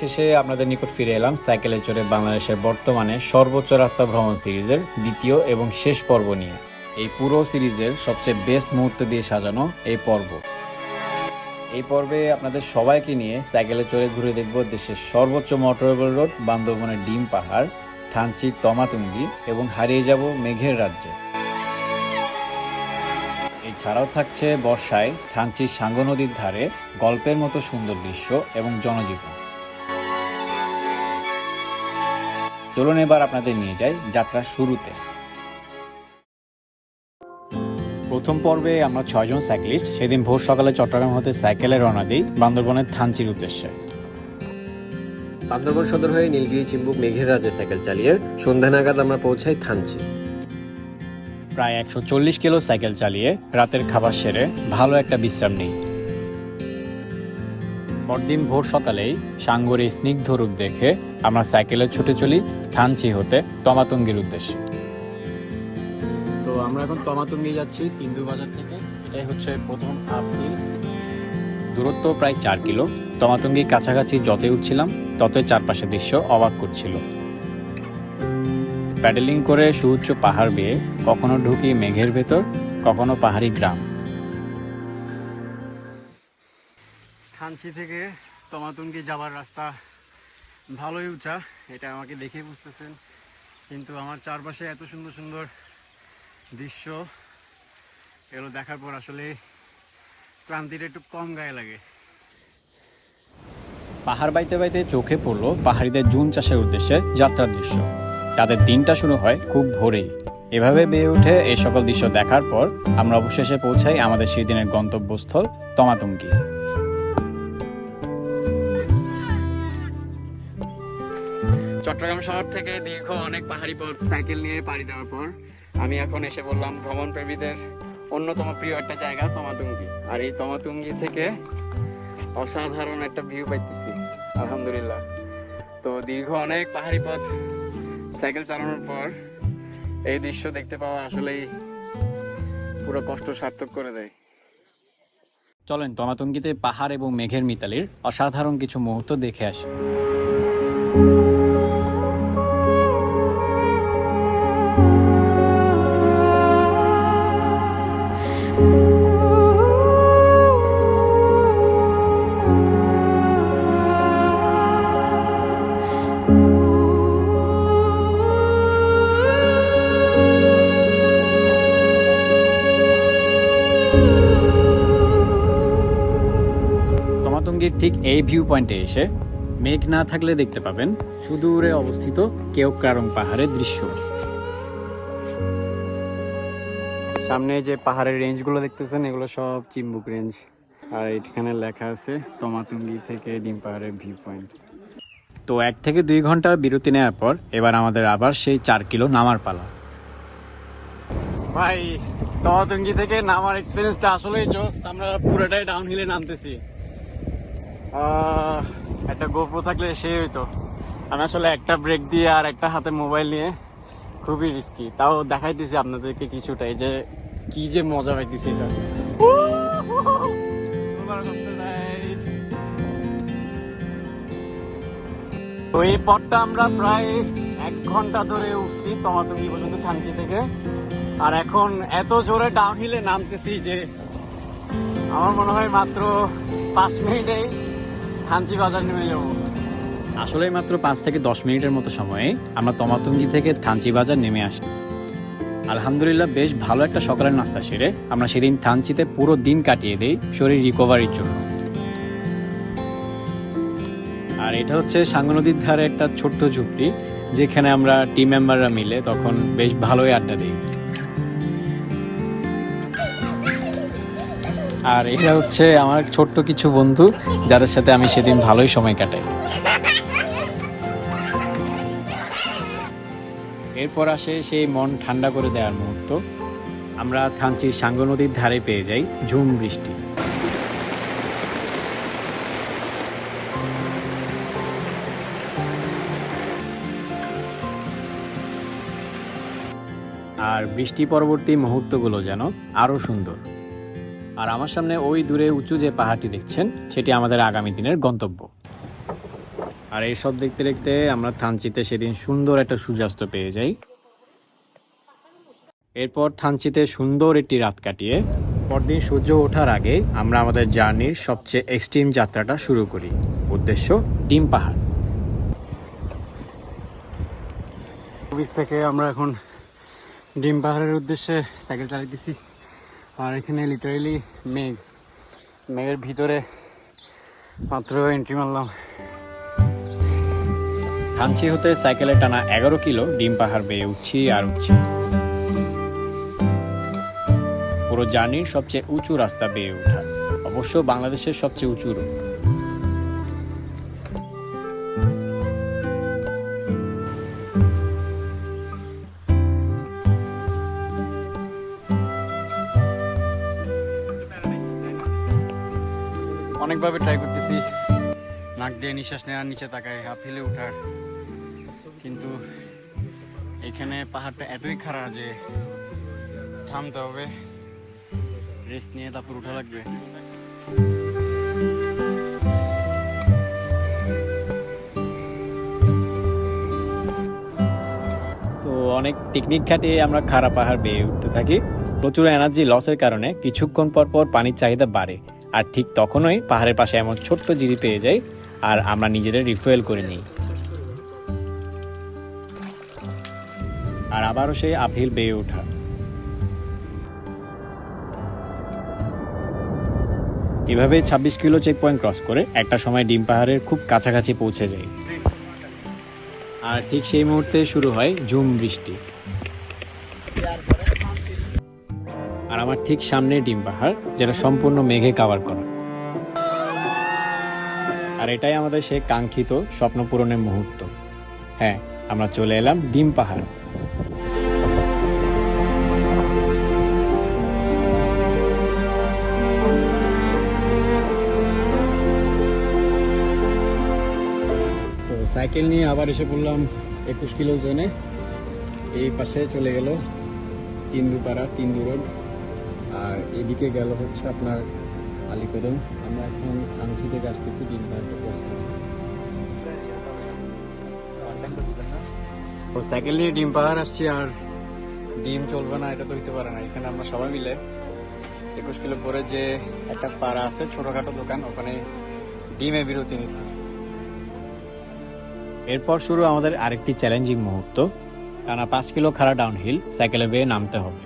অবশেষে আপনাদের নিকট ফিরে এলাম সাইকেলে চড়ে বাংলাদেশের বর্তমানে সর্বোচ্চ রাস্তা ভ্রমণ সিরিজের দ্বিতীয় এবং শেষ পর্ব নিয়ে। এই পুরো সিরিজের সবচেয়ে বেস্ট মুহূর্ত দিয়ে সাজানো এই পর্ব। এই পর্বে আপনাদের সবাইকে নিয়ে সাইকেলে চড়ে ঘুরে দেখব দেশের সর্বোচ্চ মোটরেবল রোড বান্দরবনের ডিম পাহাড় থানচির তমাতুঙ্গি এবং হারিয়ে যাব মেঘের রাজ্যে। এছাড়াও থাকছে বর্ষায় থানচির সাঙ্গ নদীর ধারে গল্পের মতো সুন্দর দৃশ্য এবং জনজীবন। চলুন এবার আপনাদের নিয়ে যাই যাত্রার শুরুতে। প্রথম পর্বে আমরা ছয়জন সাইক্লিস্ট সেদিন ভোর সকালে চট্টগ্রাম হতে সাইকেলে রওনা দিই বান্দরবনের থানচির উদ্দেশ্যে। বান্দরবন সদর হয়ে নীলগিরি চিম্বুক মেঘের রাজ্যে সাইকেল চালিয়ে সন্ধ্যা নাগাদ আমরা পৌঁছাই থানচি। প্রায় একশো চল্লিশ কিলো সাইকেল চালিয়ে রাতের খাবার সেরে ভালো একটা বিশ্রাম নেই। পরদিন ভোর সকালেই সাঙ্গরে স্নিগ্ধ রূপ দেখে আমরা সাইকেলে ছুটে চলি থানচি হতে তমাতঙ্গির উদ্দেশ্যে। তো আমরা এখন তমাতঙ্গি যাচ্ছি তিন্দু বাজার থেকে। এটাই হচ্ছে প্রথম আপনি। দূরত্ব প্রায় চার কিলো। তমাতঙ্গির কাছাকাছি যতই উঠছিলাম ততই চারপাশের দৃশ্য অবাক করছিল। প্যাডেলিং করে সুউচ্চ পাহাড় বেয়ে কখনো ঢুকি মেঘের ভেতর কখনো পাহাড়ি গ্রাম। থানচি থেকে তমাতুঙ্গি যাবার রাস্তা ভালোই উঁচা, এটা আমাকে দেখেই বুঝতেছেন। কিন্তু আমার চারপাশে এত সুন্দর সুন্দর দৃশ্য, এগুলো দেখার পর আসলে ক্লান্তিটা একটু কম গায়ে লাগে। পাহাড় বাইতে বাইতে চোখে পড়ল পাহাড়িদের জুন চাষের উদ্দেশ্যে যাত্রার দৃশ্য। তাদের দিনটা শুরু হয় খুব ভোরেই। এভাবে বেয়ে উঠে এই সকল দৃশ্য দেখার পর আমরা অবশেষে পৌঁছাই আমাদের সেই দিনের গন্তব্যস্থল তমাতঙ্গি চট্টগ্রাম শহর থেকে দীর্ঘ অনেক পাহাড়ি পথ সাইকেল নিয়ে পাড়ি দেওয়ার পর আমি এখন এসে বললাম, ভ্রমণ প্রেমীদের অন্যতম প্রিয় একটা জায়গা তমাতুঙ্গি। আর এই তমাতুঙ্গি থেকে অসাধারণ একটা ভিউ পাইতেছি, আলহামদুলিল্লাহ। তো দীর্ঘ অনেক পাহাড়ি পথ সাইকেল চালানোর পর এই দৃশ্য দেখতে পাওয়া আসলেই পুরো কষ্ট সার্থক করে দেয়। চলেন তমাতঙ্গিতে পাহাড় এবং মেঘের মিতালির অসাধারণ কিছু মুহূর্ত দেখে আসি। ঠিক এই ভিউ পয়েন্টে এসে মেঘ না থাকলে দেখতে পাবেন সুদূরে অবস্থিত কেওক্রারং পাহাড়ের দৃশ্য। সামনে যে পাহাড়ের রেঞ্জগুলো দেখতেছেন এগুলো সব চিম্বুক রেঞ্জ আর এখানে লেখা আছে তমাতুঙ্গি থেকে ডিম পাহাড়ের ভিউ পয়েন্ট তো এক থেকে দুই ঘণ্টার বিরতি নেওয়ার পর এবার আমাদের আবার সেই চার কিলো নামার পালা। ভাই তমাতুঙ্গি থেকে নামার এক্সপিরিয়েন্সটা আসলেই জোস আমরা পুরোটাই ডাউন হিলে নামতেছি। একটা গোপ্রো থাকলে সে হইতো। আমি আসলে একটা ব্রেক দিয়ে আর একটা হাতে মোবাইল নিয়ে খুবই রিস্কি তাও দেখাইতেছি আপনাদেরকে কিছুটা, এই যে কি যে মজা পাইতেছি এটা। তো এই পথটা আমরা প্রায় এক ঘণ্টা ধরে উঠছি তমাতুঙ্গি পর্যন্ত থানচি থেকে। আর এখন এত জোরে ডাউন হিলে নামতেছি যে আমার মনে হয় মাত্র পাঁচ মিনিটেই বাজার নেমে আসলে মাত্র পাঁচ থেকে দশ মিনিটের মতো সময়ে আমরা তমাতঙ্গি থেকে থানচি বাজার নেমে আসি। আলহামদুলিল্লাহ বেশ ভালো একটা সকালের নাস্তা সেরে আমরা সেদিন থানচিতে পুরো দিন কাটিয়ে দিই শরীর রিকভারির জন্য। আর এটা হচ্ছে সাঙ্গু নদীর ধারে একটা ছোট্ট ঝুপড়ি, যেখানে আমরা টিম মেম্বাররা মিলে তখন বেশ ভালোই আড্ডা দিই। আর এটা হচ্ছে আমার ছোট্ট কিছু বন্ধু, যাদের সাথে আমি সেদিন ভালোই সময় কাটাই। এরপর আসে সেই মন ঠান্ডা করে দেওয়ার মুহূর্ত। আমরা থানচির সাঙ্গ নদীর ধারে পেয়ে যাই ঝুম বৃষ্টি। আর বৃষ্টি পরবর্তী মুহূর্তগুলো যেন আরও সুন্দর। আর আমার সামনে ওই দূরে উঁচু যে পাহাড়টি দেখছেন, সেটি আমাদের আগামী দিনের গন্তব্য। আর এইসব দেখতে দেখতে আমরা থানচিতে সেদিন সুন্দর একটা সূর্যাস্ত পেয়ে যাই। এরপর থানচিতে সুন্দর একটি রাত কাটিয়ে পরদিন সূর্য ওঠার আগে আমরা আমাদের জার্নির সবচেয়ে এক্সট্রিম যাত্রাটা শুরু করি। উদ্দেশ্য, ডিম পাহাড়। থেকে আমরা এখন ডিম পাহাড়ের উদ্দেশ্যে সাইকেল চালাইতেছি আর এখানে লিটারেলি মেঘ। মেঘের ভিতরে মাত্র এন্ট্রি মারলাম। থানচি হতে সাইকেলে টানা এগারো কিলো, ডিম পাহাড় বেয়ে উঠছি আর উঠছি। পুরো জার্নির সবচেয়ে উঁচু রাস্তা বেয়ে ওঠা। অবশ্য বাংলাদেশের সবচেয়ে উঁচু রোড। অনেকভাবে ট্রাই করতেছি। নাক দিয়ে নিঃশ্বাস নেওয়ার, নিচে তাকায় হাফ হিলে ওঠার। কিন্তু এখানে পাহাড়টা এতই খারাপ যে থামতে হবে। রেস্ট নিয়ে তারপর উঠা লাগবে। তো অনেক টেকনিক খাটিয়ে আমরা খারাপ পাহাড় বেয়ে উঠতে থাকি। প্রচুর এনার্জি লসের কারণে কিছুক্ষণ পর পর পানির চাহিদা বাড়ে। আর ঠিক তখনই পাহাড়ের পাশে এমন ছোট্ট জিরি পেয়ে যাই, আর আমরা নিজেদের রিফুয়েল করে নিই। আর আবারও সেই আপহিল বেয়ে ওঠা। এভাবে ছাব্বিশ কিলো চেক পয়েন্ট ক্রস করে একটা সময় ডিম পাহাড়ের খুব কাছাকাছি পৌঁছে যাই। আর ঠিক সেই মুহূর্তে শুরু হয় ঝুম বৃষ্টি। আর আমার ঠিক সামনে ডিম পাহাড়, যেটা সম্পূর্ণ মেঘে কাভার করা। আর এটাই আমাদের সেই কাঙ্ক্ষিত স্বপ্ন পূরণের মুহূর্ত। হ্যাঁ আমরা চলে এলাম ডিম পাহাড়। তো সাইকেল নিয়ে আবার এসে পড়লাম একুশ কিলো জোনে। এই পাশে চলে গেল তিন্দুপাড়া, তিন্দু রোড। আর এদিকে গেল হচ্ছে আপনার আলিকদম। আমরা এখন আনছি থেকে আসতেছি ডিম পাহাড়টা ক্রস তো সাইকেল নিয়ে ডিম পাহাড় আসছি আর ডিম চলবে না এটা তো হইতে পারে না। এখানে আমরা সবাই মিলে একুশ কিলো পরে যে একটা পাড়া আছে ছোটখাটো দোকান ওখানে ডিমে বিরতি নিচ্ছি। এরপর শুরু আমাদের আরেকটি চ্যালেঞ্জিং মুহূর্ত। টানা পাঁচ কিলো খাড়া ডাউনহিল সাইকেলে বেয়ে নামতে হবে।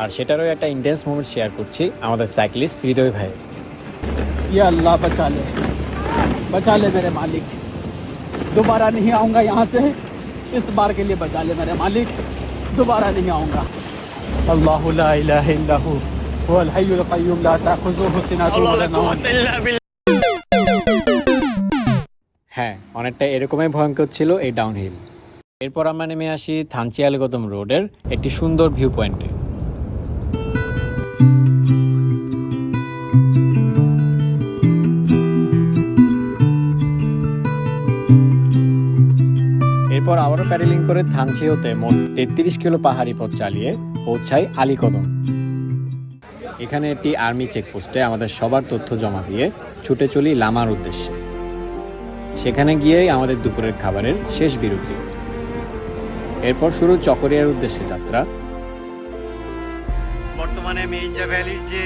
আর সেটারও একটা ইন্টেন্স মোমেন্ট শেয়ার করছি আমাদের সাইক্লিস্ট হৃদয় ভাই। ইয়া আল্লাহ বাঁচালে বাঁচালে মেরে মালিক। दोबारा মালিক आऊँगा यहाँ से। इस बार के लिए बचा ले मेरे मालिक। दोबारा नहीं आऊँगा अल्लाह হ্যাঁ অনেকটা এরকমই ভয়ঙ্কর ছিল এই ডাউনহিল এরপর আমরা নেমে আসি থানচিয়ালগতম রোডের একটি সুন্দর ভিউ পয়েন্টে প্যাডেলিং করে থানচি হতে মোট তেত্রিশ কিলো পাহাড়ি পথ চালিয়ে পৌঁছাই আলীকদম। এখানে একটি আর্মি চেকপোস্টে আমাদের সবার তথ্য জমা দিয়ে ছুটে চলি লামার উদ্দেশ্যে। সেখানে গিয়েই আমাদের দুপুরের খাবারের শেষ বিরতি। এরপর শুরু চকরিয়ার উদ্দেশ্যে যাত্রা। বর্তমানে মিরিঞ্জা ভ্যালির যে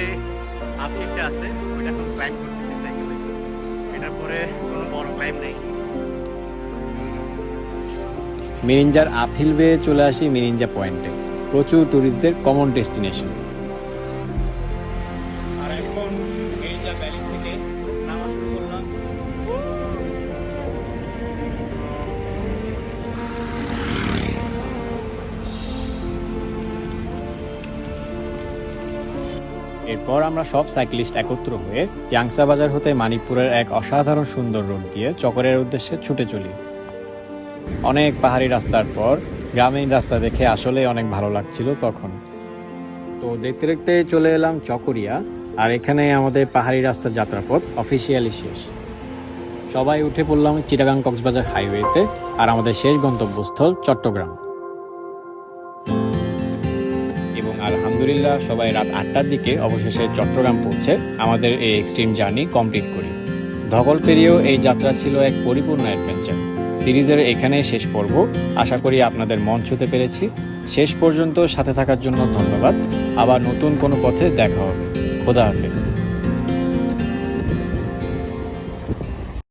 আপহিলটা আছে, ওইটা এখন ক্লাইম করতেছি সাইকেলে এটার পরে কোনো বড় ক্লাইম নেই। মিরিঞ্জার আপহিল বেয়ে চলে আসি মিরিঞ্জা পয়েন্টে। প্রচুর ট্যুরিস্টদের কমন ডেস্টিনেশন এরপর আমরা সব সাইক্লিস্ট একত্র হয়ে ইয়াংসা বাজার হতে মানিকপুরের এক অসাধারণ সুন্দর রোড দিয়ে চকরের উদ্দেশ্যে ছুটে চলি। অনেক পাহাড়ি রাস্তার পর গ্রামীণ রাস্তা দেখে আসলে অনেক ভালো লাগছিল তখন। তো দেখতে দেখতে চলে এলাম চকরিয়া, আর এখানে আমাদের পাহাড়ি রাস্তার যাত্রাপথ অফিসিয়ালি শেষ। সবাই উঠে পড়লাম চিটাগাং কক্সবাজার হাইওয়েতে আর আমাদের শেষ গন্তব্যস্থল চট্টগ্রাম। এবং আলহামদুলিল্লাহ সবাই রাত আটটার দিকে অবশেষে চট্টগ্রাম পৌঁছে আমাদের এই এক্সট্রিম জার্নি কমপ্লিট করি। ধকল পেরিয়েও এই যাত্রা ছিল এক পরিপূর্ণ অ্যাডভেঞ্চার সিরিজের এখানেই শেষ পর্ব। আশা করি আপনাদের মন ছুতে পেরেছি। শেষ পর্যন্ত সাথে থাকার জন্য ধন্যবাদ। আবার নতুন কোনো পথে দেখা হবে। খোদা হাফেজ।